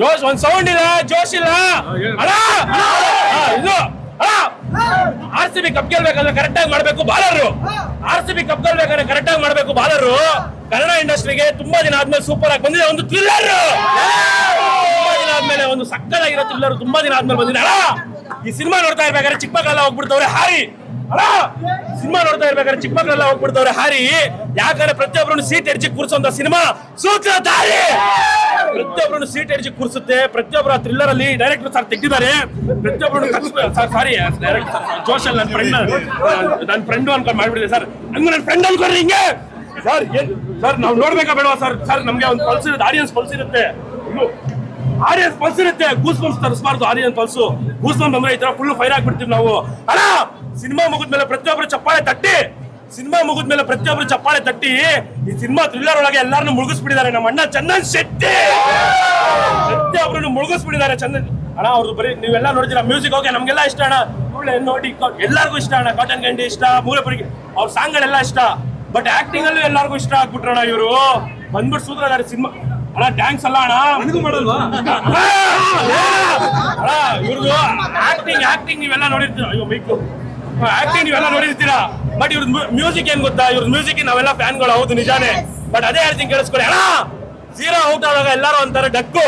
ಜೋಶ್ ಒಂದ್ ಸೌಂಡ್ ಇಲ್ಲ ಜೋಶ್ ಇಲ್ಲ. ಹಾ, ಇದು. ಆರ್ ಸಿ ಬಿ ಕಪ್ ಗೆಲ್ಬೇಕಂದ್ರೆ ಕರೆಕ್ಟ್ ಆಗಿ ಮಾಡ್ಬೇಕು ಬಾಲರು ಆರ್ ಸಿ ಬಿ ಕಪ್ ಗೆಲ್ಬೇಕಂದ್ರೆ ಕರೆಕ್ಟ್ ಆಗಿ ಮಾಡ್ಬೇಕು ಬಾಲರು ಕನ್ನಡ ಇಂಡಸ್ಟ್ರಿಗೆ ತುಂಬಾ ದಿನ ಆದ್ಮೇಲೆ ಸೂಪರ್ ಆಗಿ ಬಂದಿದೆ ಒಂದು ಥ್ರಿಲ್ಲರ್ ತುಂಬಾ ದಿನ ಆದ್ಮೇಲೆ ಒಂದು ಸಕ್ಕತ್ತಾಗಿರೋ ಥ್ರಿಲ್ಲರ್ ತುಂಬಾ ದಿನ ಆದ್ಮೇಲೆ ಬಂದಿದೆ. ಅಣ್ಣ! ಈ ಸಿನಿಮಾ ನೋಡ್ತಾ ಇರ್ಬೇಕಾದ್ರೆ ಚಿಕ್ಕ ಮಕ್ಕಳೆಲ್ಲ ಹೋಗ್ಬಿಡ್ತವ್ರೆ ಹಾರಿ. ಸಿನಿಮಾ ನೋಡ್ತಾ ಇರ್ಬೇಕಾದ್ರೆ ಚಿಕ್ಕ ಮಕ್ಕಳೆಲ್ಲ ಹೋಗ್ಬಿಡ್ತವ್ರೆ ಹಾರಿ. ಯಾಕಂದ್ರೆ ಪ್ರತಿಯೊಬ್ಬರನ್ನು ಸೀಟ್ ಎಡ್ಜಿ ಕೂರಿಸುವಂತ ಸಿನಿಮಾ ಸೂತ್ರಧಾರಿ ಪ್ರತಿಯೊಬ್ಬರನ್ನು ಸೀಟ್ ಎಡ್ಜಿ ಕೂರಿಸುತ್ತೆ. ಪ್ರತಿಯೊಬ್ಬರ ಥ್ರಿಲ್ಲರ್ ಅಲ್ಲಿ ಡೈರೆಕ್ಟರ್ ಸರ್ ತೆಗ್ದಿದ್ದಾರೆ. ಪ್ರತಿಯೊಬ್ಬರನ್ನು ಸಾರಿ ಡೈರೆಕ್ಟರ್ ನನ್ನ ಫ್ರೆಂಡ್ ನನ್ನ ಫ್ರೆಂಡ್ ಅನ್ಕೊಂಡು ಮಾಡ್ಬಿಟ್ಟಿದೆ ಸರ್ ಹಂಗೆ ನನ್ನ ಫ್ರೆಂಡ್ ಅನ್ಕೊಂಡ್ರಿ ಹಿಂಗೆ? ಸರ್ ಸರ್ ನಾವು ನೋಡ್ಬೇಕಾ ಬೇಡವಾ ಸರ್ ಸರ್ ನಮ್ಗೆ ಒಂದು ಪಲ್ಸ್ ಇರುತ್ತೆ ಆಡಿಯನ್ಸ್ ಪಲ್ಸ್ ಇರುತ್ತೆ. ಆಡಿಯನ್ಸ್ ಪಲ್ಸ್ ಇರುತ್ತೆ. ಗೂಸ್ ಬಂಪ್ಸ್ ತರಿಸಬಾರ್ದು ಆಡಿಯನ್ಸ್ ಪಲ್ಸು ಗೂಸ್ ಬಂಪ್ ಅಂದ್ರೆ ಈ ತರ ಫುಲ್ ಫೈರ್ ಆಗ್ಬಿಡ್ತೀವಿ ನಾವು. ಅಲ್ಲ ಸಿನಿಮಾ ಮುಗಿದ್ಮೇಲೆ ಪ್ರತಿಯೊಬ್ಬರು ಚಪ್ಪಾಳೆ ತಟ್ಟಿ. ಸಿನಿಮಾ ಮುಗಿದ್ಮೇಲೆ ಪ್ರತಿಯೊಬ್ಬರು ಚಪ್ಪಾಳೆ ತಟ್ಟಿ ಈ ಸಿನಿಮಾ ಥ್ರಿಲ್ಲರ್ ಒಳಗೆ ಎಲ್ಲಾರನ್ನು ಮುಳುಗಿಸ್ಬಿಟ್ಟಿದ್ದಾರೆ. ನಮ್ಮ ಅಣ್ಣ ಚಂದನ್ ಶೆಟ್ಟಿ! ಪ್ರತಿಯೊಬ್ಬರನ್ನು ಮುಳುಗಿಸ್ಬಿಟ್ಟಿದ್ದಾರೆ ಚಂದನ್. ಅಣ್ಣ ಅವ್ರದ್ದು ಬರೀ ನೀವೆಲ್ಲ ನೋಡ್ತೀರಾ ಮ್ಯೂಸಿಕ್ ಓಕೆ ನಮ್ಗೆಲ್ಲ ಇಷ್ಟ ಅಣ್ಣ. ನೋಡಿ ಎಲ್ಲರಿಗೂ ಇಷ್ಟ ಅಣ್ಣ. ಕಾಟನ್ ಗಂಡಿ ಇಷ್ಟ ಮೂಲೆಪುರಿಗೆ ಅವ್ರ ಸಾಂಗ್ಗಳೆಲ್ಲ ಇಷ್ಟ. ಬಟ್ ಆಕ್ಟಿಂಗ್ ಅಲ್ಲೂ ಎಲ್ಲರಿಗೂ ಇಷ್ಟ ಆಗ್ಬಿಟ್ರಣ್ಣ ಇವರು. ಬಂದ್ಬಿಟ್ಟು ಸೂತ್ರಧಾರಿ ಸಿನಿಮಾ ಅಣ್ಣ ಟ್ಯಾಂಕ್ಸ್ ಅಲ್ಲ ಅಣ್ಣ. ಮಾಡಲ್ವಾ? ಇವ್ರದ್ದು ಆಕ್ಟಿಂಗ್ ಆಕ್ಟಿಂಗ್ ನೀವೆಲ್ಲ ನೋಡಿರ್ತೀರ. ಅಯ್ಯೋ ಮೈಕು. ಆಕ್ಟಿಂಗ್ ನೀವೆಲ್ಲ ನೋಡಿರ್ತೀರಾ? ಬಟ್ ಇವ್ರ ಮ್ಯೂಸಿಕ್ ಏನ್ ಗೊತ್ತಾ? ಇವ್ರ ಮ್ಯೂಸಿಕ್ ನಾವೆಲ್ಲ ಫ್ಯಾನ್ಗಳು ಹೌದು ನಿಜಾನೇ. ಬಟ್ ಅದೇ ಹೇಳ್ತೀನಿ ಕೇಳಿಸ್ಕೊಳ್ಳಿ. ಅಣ್ಣ! ಜೀರೋ ಔಟ್ ಆದಾಗ ಎಲ್ಲರೂ ಅಂತಾರೆ ಡಕ್ಕು.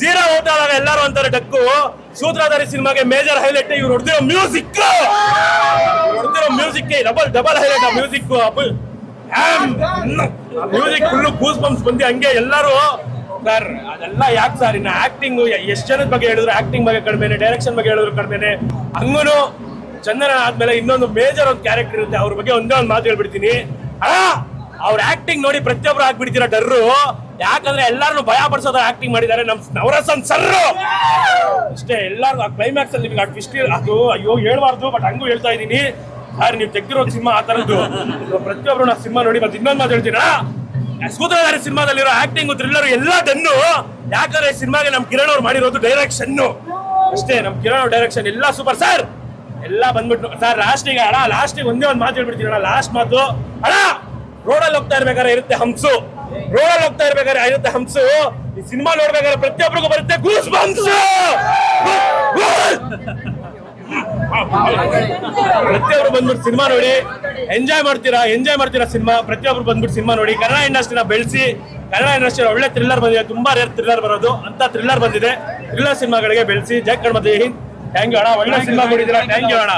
ಜೀರೋ ಔಟ್ ಆದಾಗ ಎಲ್ಲರೂ ಅಂತಾರೆ ಡಕ್ಕು. ಸೂತ್ರಧಾರಿ ಸಿನಿಮಾಗೆ ಮೇಜರ್ ಹೈಲೈಟ್ ಇವ್ರು ಹೊಡೆದಿರೋ ಮ್ಯೂಸಿಕ್ ಹೊಡೆದಿರೋ ಮ್ಯೂಸಿಕ್ ಡಬಲ್ ಡಬಲ್ ಹೈಲೈಟ್ ಆ music music full goose bumps ಬಂದು ಹಂಗೆ ಎಲ್ಲರೂ. ಸರ್ ಅದೆಲ್ಲ ಯಾಕೆ ಸರ್ ಇನ್ನು ಆಕ್ಟಿಂಗ್ ಎಷ್ಟು ಜನದ ಬಗ್ಗೆ ಹೇಳಿದ್ರು? ಆಕ್ಟಿಂಗ್ ಬಗ್ಗೆ ಕಡಿಮೆನೆ ಡೈರೆಕ್ಷನ್ ಬಗ್ಗೆ ಹೇಳಿದ್ರು ಕಡಿಮೆನೆ. ಹಂಗೂನು ಚಂದನ ಆದ್ಮೇಲೆ ಇನ್ನೊಂದು ಮೇಜರ್ ಒಂದು ಕ್ಯಾರೆಕ್ಟರ್ ಇರುತ್ತೆ, ಅವ್ರ ಬಗ್ಗೆ ಒಂದೇ ಒಂದು ಮಾತು ಹೇಳ್ಬಿಡ್ತೀನಿ. ಅಣ್ಣ, ಅವ್ರ ಆಕ್ಟಿಂಗ್ ನೋಡಿ ಪ್ರತಿಯೊಬ್ರು ಆಗ್ಬಿಡ್ತೀರ ಡರ್ರು. ಯಾಕಂದ್ರೆ ಎಲ್ಲಾರು ಭಯ ಪಡಿಸೋದ್ರ ಆಕ್ಟಿಂಗ್ ಮಾಡಿದ್ದಾರೆ ನಮ್ ನವರಸನ್ ಸರ್ ಅಷ್ಟೇ ಎಲ್ಲಾರು ಆ ಕ್ಲೈಮ್ಯಾಕ್ಸ್ ಅಲ್ಲಿ ನಿಮ್ಗೆ ಆ ಟ್ವಿಸ್ಟ್ ಅದು ಅಯ್ಯೋ, ಹೇಳ್ಬಾರ್ದು ಬಟ್ ಹಂಗೂ ಹೇಳ್ತಾ ಇದೀನಿ ಯಾರು ನೀವು ತೆಗ್ದಿರೋ ಸಿನಿಮಾ ಆ ತರದ್ದು ಪ್ರತಿಯೊಬ್ರು ನಾ ಸಿನಿಮಾ ನೋಡಿ ಮತ್ತೆ ಇನ್ನೊಂದು ಮಾತು ಹೇಳ್ತೀರಾ? ಸೂತ್ರಧಾರಿ ಸಿನಿಮಾದಲ್ಲಿರೋ ಆಕ್ಟಿಂಗ್ ಥ್ರಿಲ್ಲರ್ ಎಲ್ಲ ಡನ್ನು. ಯಾಕಂದ್ರೆ ಸಿನಿಮಾಗೆ ನಮ್ ಕಿರಣ್ ಅವ್ರು ಮಾಡಿರೋದು ಡೈರೆಕ್ಷನ್ ಅಷ್ಟೇ, ನಮ್ ಕಿರಣ್ ಅವ್ರ ಡೈರೆಕ್ಷನ್ ಎಲ್ಲ ಸೂಪರ್ ಸರ್ ಎಲ್ಲ ಬಂದ್ಬಿಟ್ಟು ಸರ್ ಲಾಸ್ಟಿಗೆ ಅಣ್ಣ ಲಾಸ್ಟಿಗೆ ಒಂದೇ ಒಂದು ಮಾತು ಹೇಳ್ಬಿಡ್ತೀನಿ ಅಣ್ಣ ಲಾಸ್ಟ್ ಮಾತು. ಅಣ್ಣ ರೋಡಲ್ಲಿ ಹೋಗ್ತಾ ಇರ್ಬೇಕಾದ್ರೆ ಇರುತ್ತೆ ಹಂಸು ರೋಡಲ್ಲಿ ಹೋಗ್ತಾ ಇರ್ಬೇಕಾದ್ರೆ ಇರುತ್ತೆ ಹಂಸು ಈ ಸಿನಿಮಾ ನೋಡ್ಬೇಕಾದ್ರೆ ಪ್ರತಿಯೊಬ್ಬರಿಗೂ ಬರುತ್ತೆ ಗೂಸ್ ಹಂಸು ಪ್ರತಿಯೊಬ್ರು ಬಂದ್ಬಿಟ್ಟು ಸಿನಿಮಾ ನೋಡಿ. ಎಂಜಾಯ್ ಮಾಡ್ತೀರಾ? ಎಂಜಾಯ್ ಮಾಡ್ತೀರಾ ಸಿನಿಮಾ ಪ್ರತಿಯೊಬ್ರು ಬಂದ್ಬಿಟ್ಟು ಸಿನಿಮಾ ನೋಡಿ. ಕನ್ನಡ ಇಂಡಸ್ಟ್ರಿನ ಬೆಳೆಸಿ, ಕನ್ನಡ ಇಂಡಸ್ಟ್ರಿ ಒಳ್ಳೆ ಥ್ರಿಲ್ಲರ್ ಬಂದಿದೆ. ತುಂಬಾ ರೇರ್ ಥ್ರಿಲ್ಲರ್ ಬರೋದು. ಅಂತ ಥ್ರಿಲ್ಲರ್ ಬಂದಿದೆ. ಥ್ರಿಲ್ಲರ್ ಸಿನಿಮಾಗಳಿಗೆ ಬೆಳೆಸಿ. ಜೈ ಕಣ್ಮತಿ ಥ್ಯಾಂಕ್ ಯು ಅಣ್ಣ ಒಳ್ಳೆ ಸಿನಿಮಾ ಕೊಡಿದ್ದೀರಾ. ಥ್ಯಾಂಕ್ ಯು ಅಣ್ಣ.